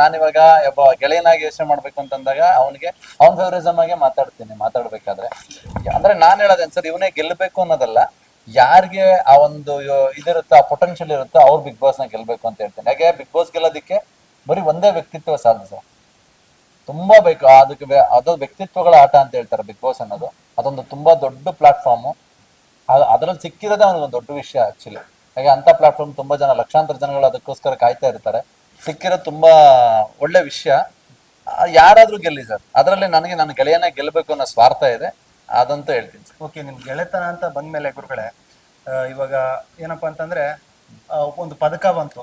ನಾನಿವಾಗ ಒಬ್ಬ ಗೆಳೆಯನಾಗಿ ಯೋಚನೆ ಮಾಡ್ಬೇಕು ಅಂತಂದಾಗ ಅವನಿಗೆ, ಅವನ ಫೇವರಿಸಮ್ ಆಗಿ ಮಾತಾಡ್ತೀನಿ, ಮಾತಾಡ್ಬೇಕಾದ್ರೆ. ಅಂದ್ರೆ ನಾನ್ ಹೇಳೋದೇನ್ ಸರ್, ಇವನೇ ಗೆಲ್ಲಬೇಕು ಅನ್ನೋದಲ್ಲ, ಯಾರಿಗೆ ಆ ಒಂದು ಇದಿರುತ್ತೋ, ಆ ಪೊಟೆನ್ಶಿಯಲ್ ಇರುತ್ತೋ ಅವ್ರು ಬಿಗ್ ಬಾಸ್ನ ಗೆಲ್ಬೇಕು ಅಂತ ಹೇಳ್ತೀನಿ. ಹಾಗೆ ಬಿಗ್ ಬಾಸ್ ಗೆಲ್ಲೋದಕ್ಕೆ ಬರೀ ಒಂದೇ ವ್ಯಕ್ತಿತ್ವ ಸಾಧ್ಯ ಸರ್. ತುಂಬಾ ಬೇಕು, ಅದಕ್ಕೆ ಅದು ವ್ಯಕ್ತಿತ್ವಗಳ ಆಟ ಅಂತ ಹೇಳ್ತಾರೆ ಬಿಗ್ ಬಾಸ್ ಅನ್ನೋದು. ಅದೊಂದು ತುಂಬಾ ದೊಡ್ಡ ಪ್ಲಾಟ್ಫಾರ್ಮು ಅದ್ರಲ್ಲಿ ಸಿಕ್ಕಿರೋದೇ ಒಂದು ದೊಡ್ಡ ವಿಷಯ ಆಕ್ಚುಲಿ ಹಾಗೆ ಅಂತ ಪ್ಲಾಟ್ಫಾರ್ಮ್ ತುಂಬಾ ಜನ, ಲಕ್ಷಾಂತರ ಜನಗಳು ಅದಕ್ಕೋಸ್ಕರ ಕಾಯ್ತಾ ಇರ್ತಾರೆ. ಸಿಕ್ಕಿರೋದು ತುಂಬಾ ಒಳ್ಳೆ ವಿಷಯ. ಯಾರಾದ್ರೂ ಗೆಲ್ಲಿ ಸರ್. ಅದರಲ್ಲಿ ನನಗೆ ನನ್ನ ಗೆಳೆಯನೇ ಗೆಲ್ಲಬೇಕು ಅನ್ನೋ ಸ್ವಾರ್ಥ ಇದೆ. ಅದಂತ ಹೇಳ್ತೀನಿ ಸರ್. ಓಕೆ ನಿಮ್ ಗೆಳೆತನ ಅಂತ ಬಂದ್ಮೇಲೆ ಗುರುಗಳೇ ಆ, ಇವಾಗ ಏನಪ್ಪಾ ಅಂತಂದ್ರೆ ಆ, ಒಂದು ಪದಕ ಬಂತು.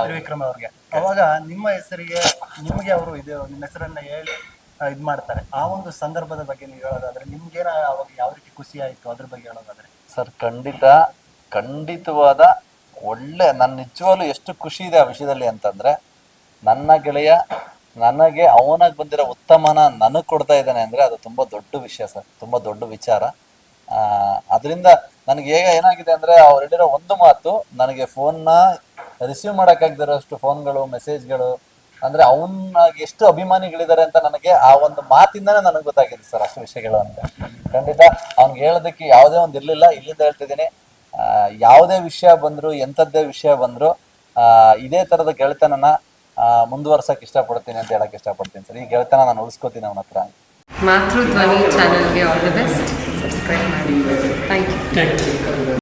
ತ್ರಿವಿಕ್ರಮ್ ಅವ್ರಿಗೆ. ಅವಾಗ ನಿಮ್ಮ ಹೆಸರಿಗೆ ನಿಮ್ಗೆ ಅವರು ಇದು ನಿಮ್ಮ ಹೆಸರನ್ನ ಹೇಳಿ ಆ, ಇದ್ ಮಾಡ್ತಾರೆ. ಆ ಒಂದು ಸಂದರ್ಭದ ಬಗ್ಗೆ ನೀವು ಹೇಳೋದಾದ್ರೆ ನಿಮ್ಗೇನ ಅವಾಗ ಯಾವ ರೀತಿ ಖುಷಿ ಆಯ್ತು ಅದ್ರ ಬಗ್ಗೆ ಹೇಳೋದಾದ್ರೆ? ಸರ್ ಖಂಡಿತ ಖಂಡಿತವಾದ ಒಳ್ಳೆ ನನ್ನ ನಿಜವಾಗ್ಲೂ ಎಷ್ಟು ಖುಷಿ ಇದೆ ಆ ವಿಷಯದಲ್ಲಿ ಅಂತಂದ್ರೆ, ನನ್ನ ಗೆಳೆಯ, ನನಗೆ ಅವನಾಗ್ ಬಂದಿರೋ ಉತ್ತಮನ ನನಗೆ ಕೊಡ್ತಾ ಇದ್ದಾನೆ ಅಂದ್ರೆ ಅದು ತುಂಬಾ ದೊಡ್ಡ ವಿಷಯ ಸರ್, ತುಂಬಾ ದೊಡ್ಡ ವಿಚಾರ. ಅದರಿಂದ ನನಗೆ ಹೇಗೆ ಏನಾಗಿದೆ ಅಂದ್ರೆ ಅವ್ರು ಹೇಳಿರೋ ಒಂದು ಮಾತು, ನನಗೆ ಫೋನ್ನ ರಿಸೀವ್ ಮಾಡೋಕ್ಕಾಗದಿರೋಷ್ಟು ಫೋನ್ಗಳು ಮೆಸೇಜ್ಗಳು ಅಂದ್ರೆ ಅವನ್ನ ಎಷ್ಟು ಅಭಿಮಾನಿಗಳಿದ್ದಾರೆ ಅಂತ ನನಗೆ ಆ ಒಂದು ಮಾತಿಂದಾನೇ ನನಗೆ ಗೊತ್ತಾಗಿದೆ ಸರ್ ಅಷ್ಟು ವಿಷಯಗಳು ಅಂತ. ಖಂಡಿತ ಅವ್ನಿಗೆ ಹೇಳೋದಕ್ಕೆ ಯಾವುದೇ ಒಂದು ಇರ್ಲಿಲ್ಲ, ಇಲ್ಲಿಂದ ಹೇಳ್ತಿದ್ದೀನಿ. ಯಾವುದೇ ವಿಷಯ ಬಂದ್ರು ಎಂಥದ್ದೇ ವಿಷಯ ಬಂದ್ರು ಆ, ಇದೇ ತರದ ಗೆಳೆತನನ ಆ, ಮುಂದುವರ್ಸಕ್ ಇಷ್ಟಪಡ್ತೀನಿ ಅಂತ ಹೇಳಕ್ ಇಷ್ಟಪಡ್ತೀನಿ ಸರ್. ಈ ಗೆಳೆತನ ನಾನು ಉಳಿಸ್ಕೋತೀನಿ ಅವನ ಹತ್ರ. ಮಾತೃಧ್ವನಿ ಚಾನಲ್ಗೆ ಆಲ್ ದಿ ಬೆಸ್ಟ್ ಸಬ್ಸ್ಕ್ರೈಬ್ ಮಾಡಿ. Thank you